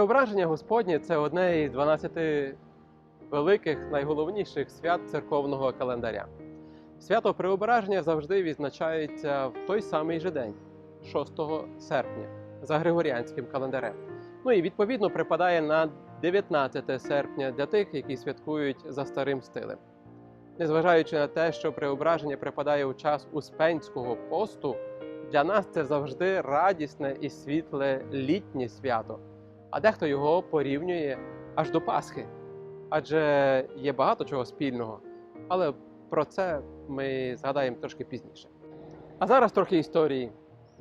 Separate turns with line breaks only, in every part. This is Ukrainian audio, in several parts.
Преображення Господнє це одне із 12 великих найголовніших свят церковного календаря. Свято Преображення завжди відзначається в той самий же день, 6 серпня, за Григоріанським календарем. Ну і відповідно припадає на 19 серпня для тих, які святкують за старим стилем. Незважаючи на те, що преображення припадає у час Успенського посту, для нас це завжди радісне і світле літнє свято, а дехто його порівнює аж до Пасхи. Адже є багато чого спільного, але про це ми згадаємо трошки пізніше. А зараз трохи історії.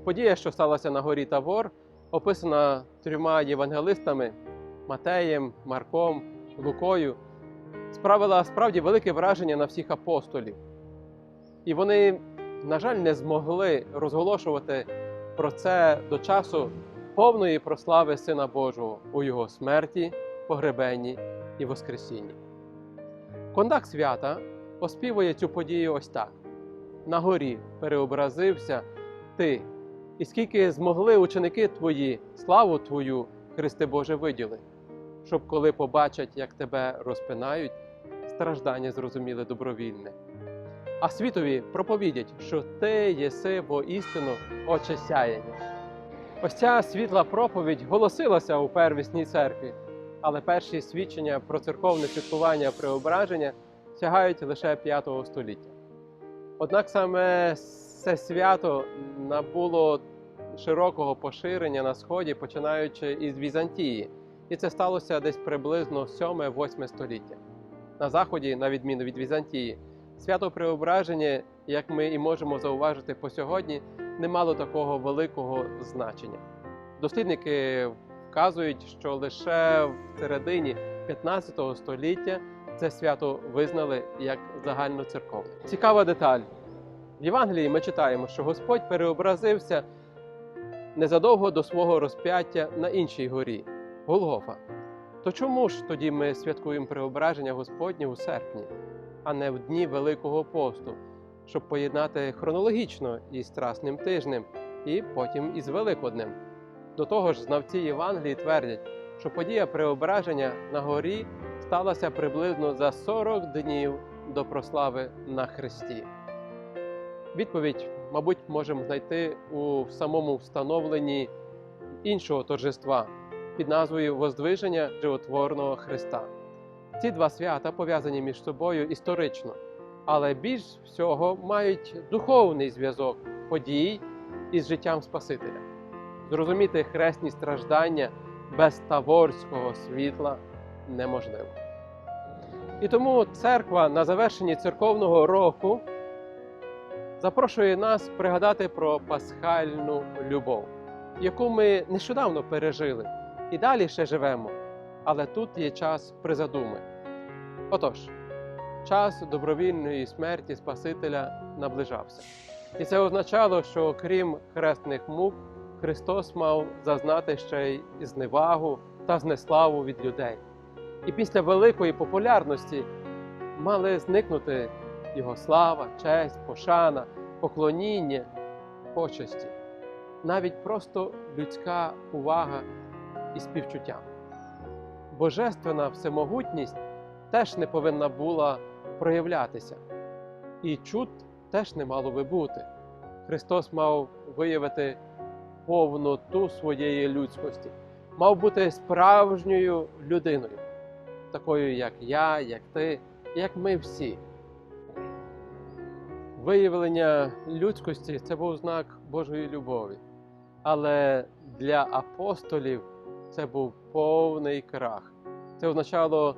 Подія, що сталася на горі Тавор, описана трьома євангелистами Матеєм, Марком, Лукою, справила справді велике враження на всіх апостолів. І вони, на жаль, не змогли розголошувати про це до часу повної прослави Сина Божого у його смерті, погребенні і Воскресінні. Кондак свята оспівує цю подію ось так: на горі переобразився ти, і скільки змогли ученики твої славу Твою, Христе Боже, виділи, щоб коли побачать, як тебе розпинають, страждання зрозуміли добровільне. А світові проповідять, що ти єси воістину оче сяєння. Ось ця світла проповідь голосилася у первісній церкві, але перші свідчення про церковне святкування преображення сягають лише 5 століття. Однак саме це свято набуло широкого поширення на сході, починаючи із Візантії, і це сталося десь приблизно 7-8 століття. На заході, на відміну від Візантії, свято Преображення, як ми і можемо зауважити по сьогодні, не мало такого великого значення. Дослідники вказують, що лише в середині 15 століття це свято визнали як загальноцерковне. Цікава деталь. В Євангелії ми читаємо, що Господь переобразився незадовго до свого розп'яття на іншій горі Голгофа. То чому ж тоді ми святкуємо преображення Господнє у серпні, а не в дні Великого посту, щоб поєднати хронологічно із Страсним тижнем і потім із Великоднем? До того ж, знавці Євангелії твердять, що подія преображення на горі сталася приблизно за 40 днів до прослави на Христі. Відповідь, мабуть, можемо знайти у самому встановленні іншого торжества під назвою Воздвиження животворного Христа. Ці два свята пов'язані між собою історично, але більш всього мають духовний зв'язок подій із життям Спасителя. Зрозуміти хресні страждання без таворського світла неможливо. І тому церква на завершенні церковного року запрошує нас пригадати про пасхальну любов, яку ми нещодавно пережили і далі ще живемо, але тут є час призадуми. Отож, час добровільної смерті Спасителя наближався. І це означало, що крім хресних мук, Христос мав зазнати ще й зневагу та знеславу від людей. І після великої популярності мали зникнути його слава, честь, пошана, поклоніння, почесті, навіть просто людська увага і співчуття. Божественна всемогутність теж не повинна була проявлятися, і чуд теж не мало би бути. Христос мав виявити повноту своєї людськості, мав бути справжньою людиною, такою, як я, як ти, як ми всі. Виявлення людськості це був знак Божої любові. Але для апостолів це був повний крах. Це означало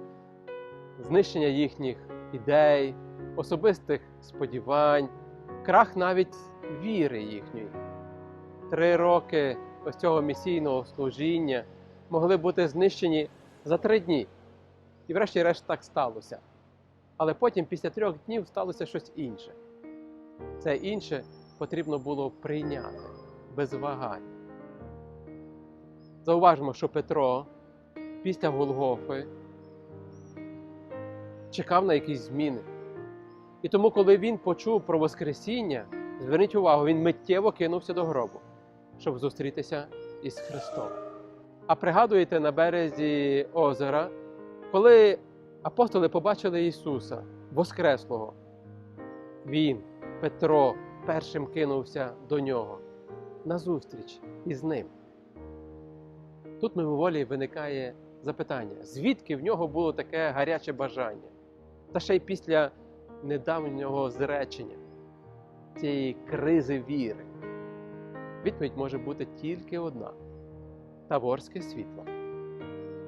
знищення їхніх ідей, особистих сподівань, крах навіть віри їхньої. Три роки ось цього місійного служіння могли бути знищені за три дні. І врешті-решт так сталося. Але потім, після трьох днів, сталося щось інше. Це інше потрібно було прийняти без вагань. Зауважимо, що Петро після Голгофи чекав на якісь зміни. І тому, коли він почув про Воскресіння, зверніть увагу, він миттєво кинувся до гробу, щоб зустрітися із Христом. А пригадуєте на березі озера, коли апостоли побачили Ісуса Воскреслого, Він, Петро, першим кинувся до нього на зустріч із ним. Тут мимоволі виникає запитання, звідки в нього було таке гаряче бажання? Та ще й після недавнього зречення, цієї кризи віри. Відповідь може бути тільки одна таворське світло.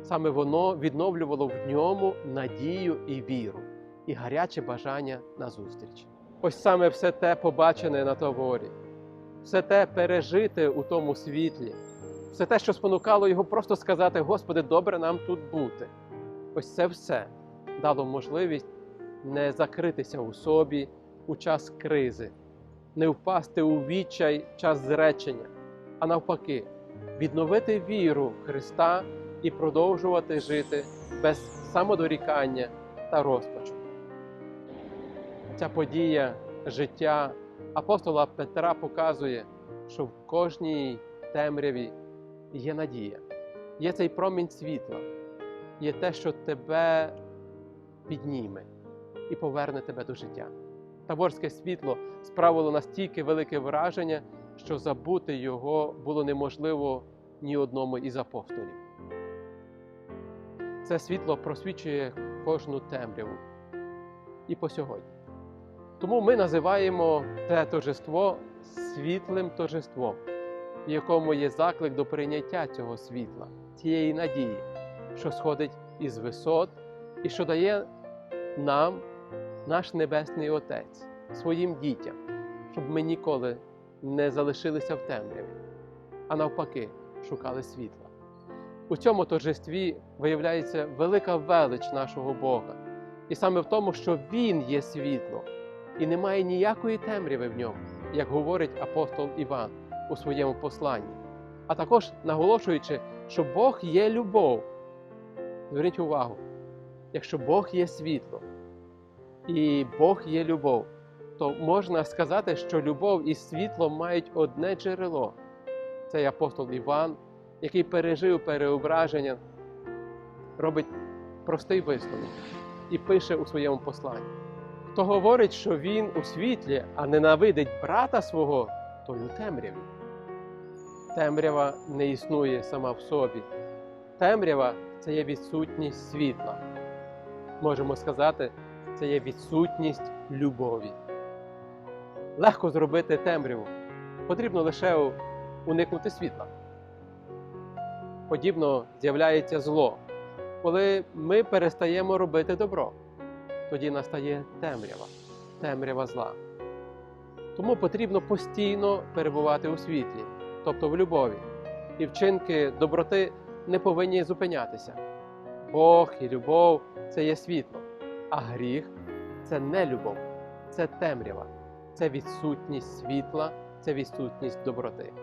Саме воно відновлювало в ньому надію і віру, і гаряче бажання на зустріч. Ось саме все те побачене на таворі, все те пережите у тому світлі, все те, що спонукало його просто сказати: Господи, добре нам тут бути. Ось це все дало можливість не закритися у собі у час кризи, не впасти у відчай час зречення, а навпаки, відновити віру в Христа і продовжувати жити без самодорікання та розпачу. Ця подія життя апостола Петра показує, що в кожній темряві є надія, є цей промінь світла, є те, що тебе підніме і поверне тебе до життя. Таворське світло справило настільки велике враження, що забути його було неможливо ні одному із апостолів. Це світло просвічує кожну темряву і по сьогодні. Тому ми називаємо це торжество світлим торжеством, в якому є заклик до прийняття цього світла, цієї надії, що сходить із висот і що дає нам наш Небесний Отець, своїм дітям, щоб ми ніколи не залишилися в темряві, а навпаки, шукали світла. У цьому торжестві виявляється велика велич нашого Бога. І саме в тому, що Він є світло, і немає ніякої темряви в ньому, як говорить апостол Іван у своєму посланні, а також наголошуючи, що Бог є любов. Зверніть увагу, якщо Бог є світло і Бог є любов, то можна сказати, що любов і світло мають одне джерело. Цей апостол Іван, який пережив переображення, робить простий висновок і пише у своєму посланні. Хто говорить, що він у світлі, а ненавидить брата свого, той у темряві. Темрява не існує сама в собі. Темрява це є відсутність світла. Можемо сказати, це є відсутність любові. Легко зробити темряву. Потрібно лише уникнути світла. Подібно з'являється зло. Коли ми перестаємо робити добро, тоді настає темрява, темрява зла. Тому потрібно постійно перебувати у світлі, тобто в любові. І вчинки доброти не повинні зупинятися. Бог і любов це є світло, а гріх це не любов, це темрява, це відсутність світла, це відсутність доброти.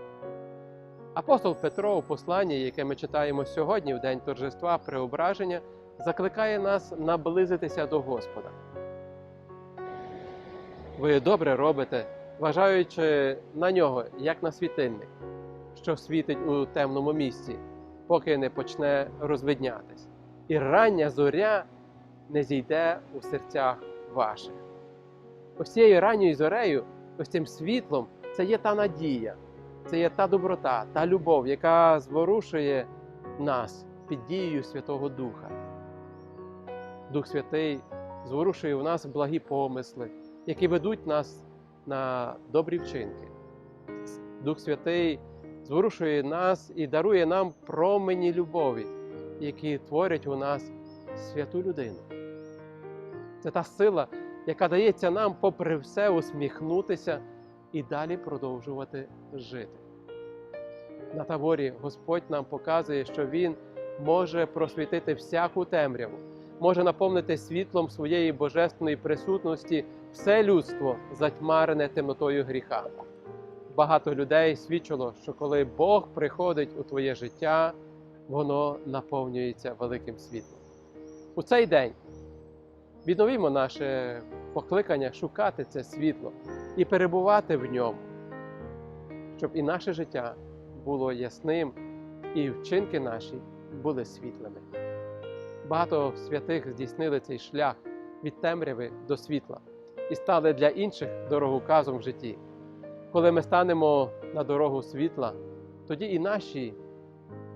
Апостол Петро у посланні, яке ми читаємо сьогодні, в день торжества преображення, закликає нас наблизитися до Господа. Ви добре робите, вважаючи на нього як на світильник, що світить у темному місці, поки не почне розвиднятись, і рання зоря не зійде у серцях ваших. Ось цією ранньою зорею, ось цим світлом, це є та надія, це є та доброта, та любов, яка зворушує нас під дією Святого Духа. Дух Святий зворушує у нас благі помисли, які ведуть нас на добрі вчинки. Дух Святий зворушує нас і дарує нам промені любові, які творять у нас святу людину. Це та сила, яка дається нам, попри все, усміхнутися і далі продовжувати жити. На таворі Господь нам показує, що Він може просвітити всяку темряву, може наповнити світлом своєї божественної присутності все людство, затьмарене темнотою гріха. Багато людей свідчило, що коли Бог приходить у твоє життя, воно наповнюється великим світлом. У цей день відновімо наше покликання шукати це світло і перебувати в ньому, щоб і наше життя було ясним і вчинки наші були світлими. Багато святих здійснили цей шлях від темряви до світла і стали для інших дороговказом в житті. Коли ми станемо на дорогу світла, тоді і наші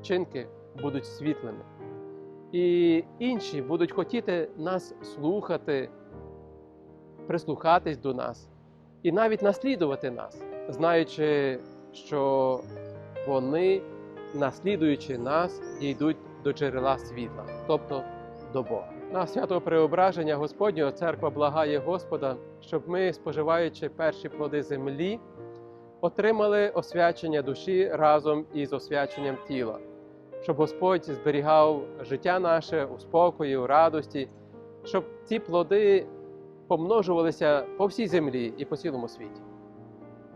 вчинки будуть світлими. І інші будуть хотіти нас слухати, прислухатись до нас і навіть наслідувати нас, знаючи, що вони, наслідуючи нас, дійдуть до джерела світла, тобто до Бога. На свято Преображення Господнього церква благає Господа, щоб ми, споживаючи перші плоди землі, отримали освячення душі разом із освяченням тіла, щоб Господь зберігав життя наше у спокої, у радості, щоб ці плоди помножувалися по всій землі і по цілому світі.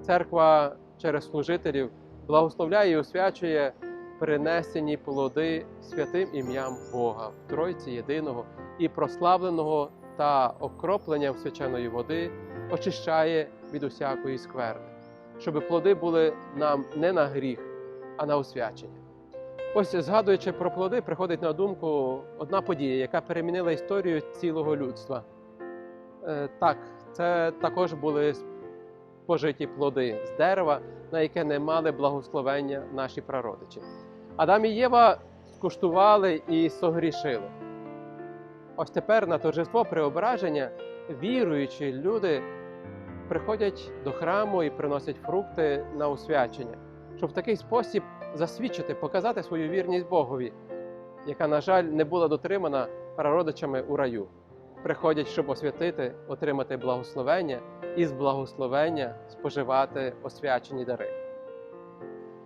Церква через служителів благословляє і освячує принесені плоди святим ім'ям Бога, в Тройці єдиного і прославленого та окропленням свяченої води очищає від усякої скверни, щоб плоди були нам не на гріх, а на освячення. Ось згадуючи про плоди, приходить на думку одна подія, яка перемінила історію цілого людства. Е, Так, це також були пожиті плоди з дерева, на яке не мали благословення наші прародичі. Адам і Єва скуштували і согрішили. Ось тепер на торжество преображення віруючі люди приходять до храму і приносять фрукти на освячення, щоб в такий спосіб засвідчити, показати свою вірність Богові, яка, на жаль, не була дотримана прародичами у раю. Приходять, щоб освятити, отримати благословення і з благословення споживати освячені дари.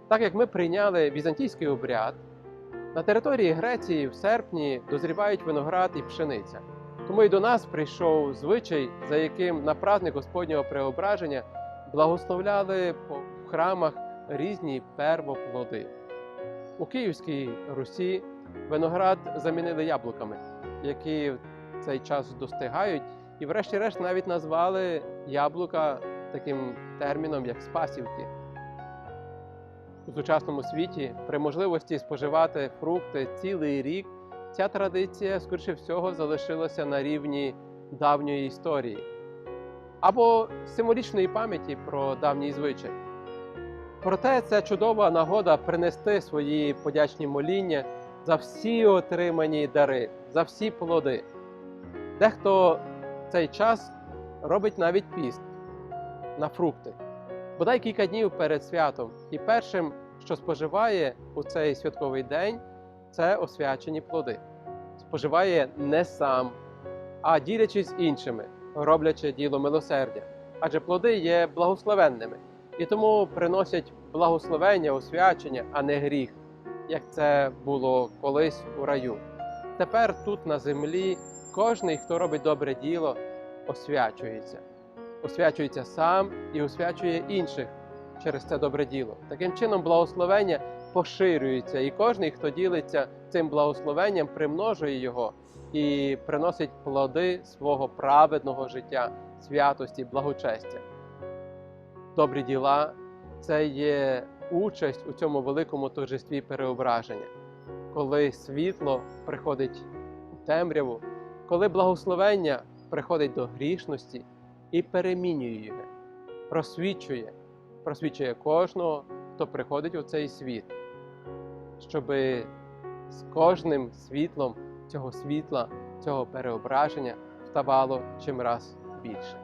Так як ми прийняли візантійський обряд, на території Греції в серпні дозрівають виноград і пшениця. Тому і до нас прийшов звичай, за яким на праздник Господнього преображення благословляли по храмах різні первоплоди. У Київській Русі виноград замінили яблуками, які в цей час достигають, і, врешті-решт, навіть назвали яблука таким терміном, як спасівки. У сучасному світі при можливості споживати фрукти цілий рік ця традиція, скоріше всього, залишилася на рівні давньої історії або символічної пам'яті про давній звичай. Проте це чудова нагода принести свої подячні моління за всі отримані дари, за всі плоди. Дехто цей час робить навіть піст на фрукти бодай кілька днів перед святом. І першим, що споживає у цей святковий день, це освячені плоди. Споживає не сам, а ділячись іншими, роблячи діло милосердя. Адже плоди є благословенними і тому приносять благословення, освячення, а не гріх, як це було колись у раю. Тепер тут на землі кожний, хто робить добре діло, освячується освячується сам і освячує інших через це добре діло. Таким чином, благословення поширюється, і кожен, хто ділиться цим благословенням, примножує його і приносить плоди свого праведного життя, святості, благочестя. Добрі діла. Це є участь у цьому великому торжестві переображення, коли світло приходить у темряву, коли благословення приходить до грішності і перемінює його, просвічує, просвічує кожного, хто приходить у цей світ, щоб з кожним світлом цього світла, цього переображення ставало чимраз більше.